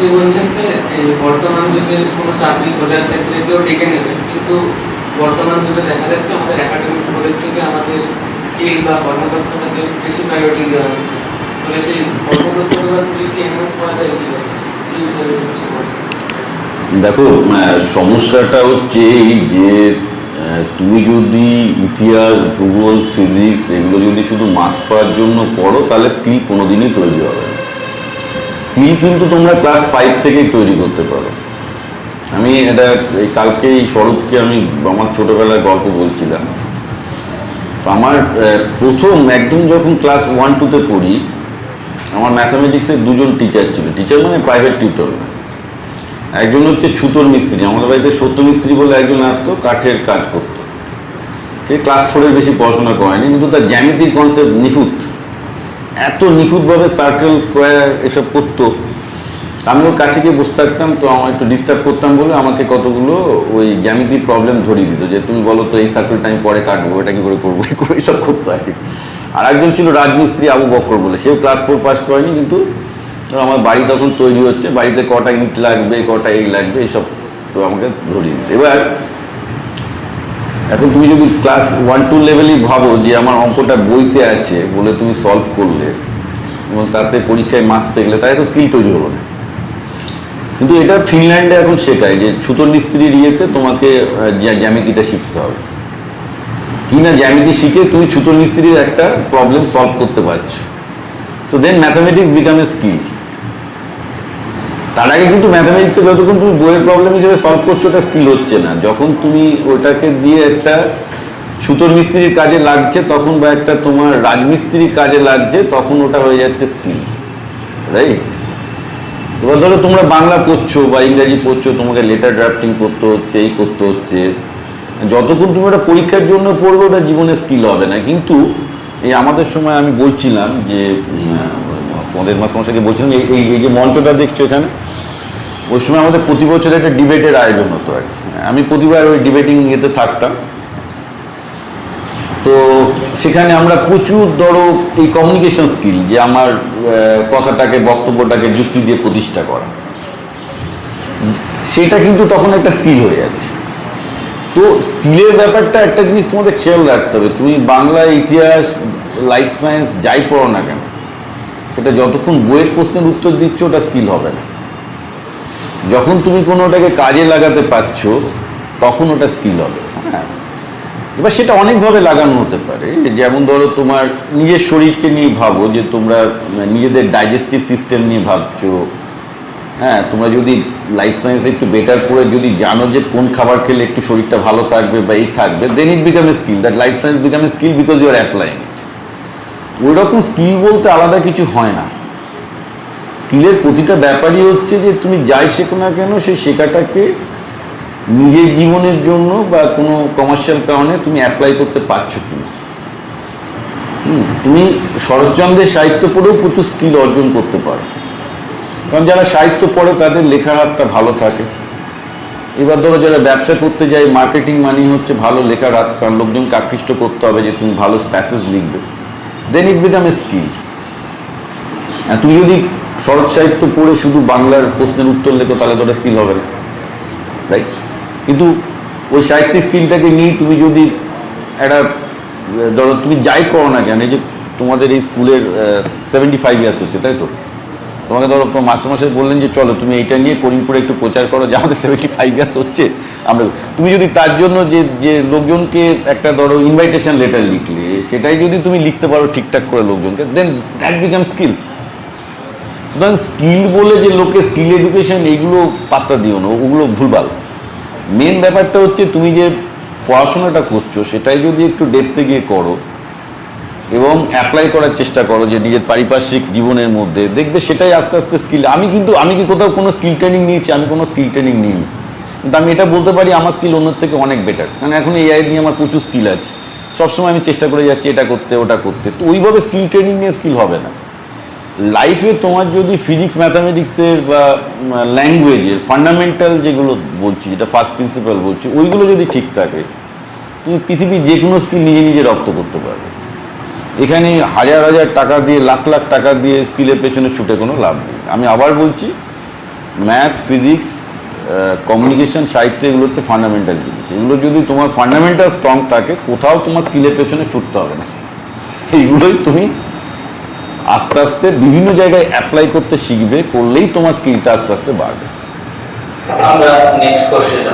আপনি বলছেন যে বর্তমান যুগে কোনো চাকরি খোঁজার ক্ষেত্রে কেউ ডেকে নেবে, কিন্তু বর্তমান যুগে দেখা যাচ্ছে আমাদের একাডেমিক স্কোরের থেকে আমাদের স্কিল বা কর্মদক্ষতাকে বেশি প্রায়োরিটি দেওয়া হচ্ছে। ফলে সেই কর্মদক্ষতা বা স্কিলকে এনহান্স করা যায় কি দেখো সমস্যাটা হচ্ছে এই যে তুমি যদি ইতিহাস, ভূগোল ফিজিক্স এগুলো যদি শুধু মার্কস পাওয়ার জন্য পড়ো, তাহলে স্কিল কোনোদিনই তৈরি হবে স্কিল কিন্তু তোমরা ক্লাস ফাইভ থেকেই তৈরি করতে পারো। আমি এটা, এই কালকে এই স্বরূপকে আমি আমার ছোটোবেলার গল্প বলছিলাম। আমার প্রথম একদম যখন ক্লাস ওয়ান টুতে পড়ি, আমার ম্যাথামেটিক্সের দুজন টিচার ছিল। টিচার মানে প্রাইভেট টিউটর একজন হচ্ছে ছুতোর মিস্ত্রি। আমাদের বাড়িতে সত্য মিস্ত্রি বলে একজন আসতো, কাঠের কাজ করতো। সে ক্লাস ফোরের বেশি পড়াশোনা করেনি, কিন্তু তার জ্যামিতির কনসেপ্ট নিখুঁত। এত নিখুঁতভাবে সার্কেল স্কোয়ার এসব করতো। আমি ওর কাছে গিয়ে বসে থাকতাম, তো আমার একটু ডিস্টার্ব করতাম বলে আমাকে কতগুলো ওই জ্যামিতি প্রবলেম ধরিয়ে দিত যে, তুমি বলো তো এই সার্কেলটা আমি পরে কাটবো, এটা কি করে করব? এই করে এসব করতো আর কি। আর একজন ছিল রাজমিস্ত্রি আবু বক্কর বলে, সেও ক্লাস ফোর পাস করেনি, কিন্তু আমার বাড়ি তখন তৈরি হচ্ছে, বাড়িতে কটা ইট লাগবে, কটা এই লাগবে, এইসব তো আমাকে ধরিয়ে দিত। এবার এখন তুমি যদি ক্লাস ওয়ান টু লেভেলই ভাবো যে আমার অঙ্কটা বইতে আছে বলে তুমি সলভ করলে, এবং তাতে পরীক্ষায় মার্কস পেলে তাই তো স্কিল তৈরি হলো না। কিন্তু এটা ফিনল্যান্ডে এখন শেখায় যে ছুতোর মিস্ত্রির ইয়েতে তোমাকে জ্যা- জ্যামিতিটা শিখতে হবে। কি না জ্যামিতি শিখে তুমি ছুতোর মিস্ত্রির একটা প্রবলেম সলভ করতে পারছ। So then mathematics become a skill তার আগে কিন্তু ম্যাথামেটিক্সে যতক্ষণ তুমি বইয়ের প্রবলেম হিসেবে সলভ করছ, ওটা স্কিল হচ্ছে না। যখন তুমি ওটাকে দিয়ে একটা সুতোর মিস্ত্রির কাজে লাগছে, তখন বা একটা তোমার রাজমিস্ত্রির কাজে লাগছে, তখন ওটা হয়ে যাচ্ছে স্কিল রাইট এবার ধরো তোমরা বাংলা পড়ছো বা ইংরাজি পড়ছো, তোমাকে লেটার ড্রাফটিং করতে হচ্ছে, এই করতে হচ্ছে। যতক্ষণ তুমি ওটা পরীক্ষার জন্য পড়বে, ওটা জীবনে স্কিল হবে না। কিন্তু এই আমাদের সময় আমি বলছিলাম যে আমাদের মাস মশাইকে বলছিলাম এই- এই যে মঞ্চটা দেখছ এখানে ওই সময় আমাদের প্রতি বছর একটা ডিবেটের আয়োজন হতো আর। আমি প্রতিবার ওই ডিবেটিং ইয়েতে থাকতাম। তো সেখানে আমরা প্রচুর ধরো এই কমিউনিকেশন স্কিল যে আমার কথাটাকে, বক্তব্যটাকে যুক্তি দিয়ে প্রতিষ্ঠা করা। সেটা কিন্তু তখন একটা স্কিল হয়ে যাচ্ছে। তো স্কিলের ব্যাপারটা একটা জিনিস তোমাদের খেয়াল রাখতে হবে। তুমি বাংলা ইতিহাস লাইফ সায়েন্স যাই পড়ো না কেন, সেটা যতক্ষণ বইয়ের প্রশ্নের উত্তর দিচ্ছ, ওটা স্কিল হবে না। যখন তুমি কোনো ওটাকে কাজে লাগাতে পারছ, তখন ওটা স্কিল হবে। হ্যাঁ। এবার সেটা অনেকভাবে লাগানো হতে পারে। যেমন ধরো তোমার নিজের শরীরকে নিয়ে ভাবো যে তোমরা নিজেদের ডাইজেস্টিভ সিস্টেম নিয়ে ভাবছ। হ্যাঁ তোমরা যদি লাইফ সায়েন্স একটু বেটার করে যদি জানো যে কোন খাবার খেলে একটু শরীরটা ভালো থাকবে বা এই থাকবে then it become a skill that life science become a skill because you are applying ওই রকম স্কিল বলতে আলাদা কিছু হয় না। স্কিলের প্রতিটা ব্যাপারই হচ্ছে যে তুমি যাই শেখো না কেন, সেই শেখাটাকে নিজের জীবনের জন্য বা কোনো কমার্শিয়াল কারণে তুমি অ্যাপ্লাই করতে পারছ কিনা। তুমি শরৎচন্দ্রের সাহিত্য পড়েও প্রচুর স্কিল অর্জন করতে পারো। কারণ যারা সাহিত্য পড়ে, তাদের লেখার হাতটা ভালো থাকে। এবার ধরো যারা ব্যবসা করতে যায় মার্কেটিং মানি হচ্ছে ভালো লেখার হাত, কারণ লোকজনকে আকৃষ্ট করতে হবে যে তুমি ভালো প্যাসেজ লিখবে। দেন ইট বিকাম এ স্কিল তুমি যদি শরৎ সাহিত্য পড়ে শুধু বাংলার প্রশ্নের উত্তর লেখো, তাহলে তো স্কিল হবে না রাইট কিন্তু ওই সাহিত্যিক স্কিলটাকে নিয়ে তুমি যদি একটা, ধরো তুমি যাই করো না কেন, এই যে তোমাদের এই স্কুলের সেভেন্টি ফাইভ ইয়ার্স হচ্ছে, তাই তো? তোমাকে ধরো মাস্টারমশাই বললেন যে, চলো, তুমি এইটা নিয়ে করিমপুরে একটু প্রচার করো, যে আমাদের সেভেন্টি ফাইভ ইয়ার্স হচ্ছে। আমরা, তুমি যদি তার জন্য যে যে লোকজনকে একটা ধরো ইনভাইটেশন লেটার লিখলে, সেটাই যদি তুমি লিখতে পারো ঠিকঠাক করে লোকজনকে দেন দ্যাট বিকাম স্কিলস সুতরাং স্কিল বলে যে লোকে স্কিল এডুকেশন, এইগুলো পাত্তা দিও না, ওগুলো ভুলভাল। মেন ব্যাপারটা হচ্ছে তুমি যে পড়াশোনাটা করছ, সেটাই যদি একটু ডেপতে গিয়ে করো এবং অ্যাপ্লাই করার চেষ্টা করো যে নিজের পারিপার্শ্বিক জীবনের মধ্যে, দেখবে সেটাই আস্তে আস্তে স্কিল আমি কিন্তু, আমি কি কোথাও কোনো স্কিল ট্রেনিং নিয়েছি, আমি কোনো স্কিল ট্রেনিং নিইনি। কিন্তু আমি এটা বলতে পারি, আমার স্কিল অন্যের থেকে অনেক বেটার কারণ এখন এআই নিয়ে আমার প্রচুর স্কিল আছে। সবসময় আমি চেষ্টা করে যাচ্ছি এটা করতে, ওটা করতে। তো ওইভাবে স্কিল ট্রেনিং নিয়ে স্কিল হবে না। লাইফে তোমার যদি ফিজিক্স ম্যাথামেটিক্সের বা ল্যাঙ্গুয়েজের ফান্ডামেন্টাল যেগুলো বলছি, যেটা ফার্স্ট প্রিন্সিপাল বলছি, ওইগুলো যদি ঠিক থাকে, তুমি পৃথিবীর যে কোনো স্কিল নিজে নিজে রপ্ত করতে পারবে। এখানে হাজার হাজার টাকা দিয়ে, লাখ লাখ টাকা দিয়ে স্কিলের পেছনে ছুটে কোনো লাভ নেই। আমি আবার বলছি ম্যাথ ফিজিক্স কমিউনিকেশন সাহিত্য এগুলো হচ্ছে ফান্ডামেন্টাল জিনিস। এগুলো যদি তোমার ফান্ডামেন্টাল স্ট্রং থাকে, কোথাও তোমার স্কিলের পেছনে ছুটতে হবে না। এইগুলোই তুমি আস্তে আস্তে বিভিন্ন জায়গায় অ্যাপ্লাই করতে শিখবে, করলেই তোমার স্কিলটা আস্তে আস্তে বাড়বে। আমরা নেক্সট কোশ্চেন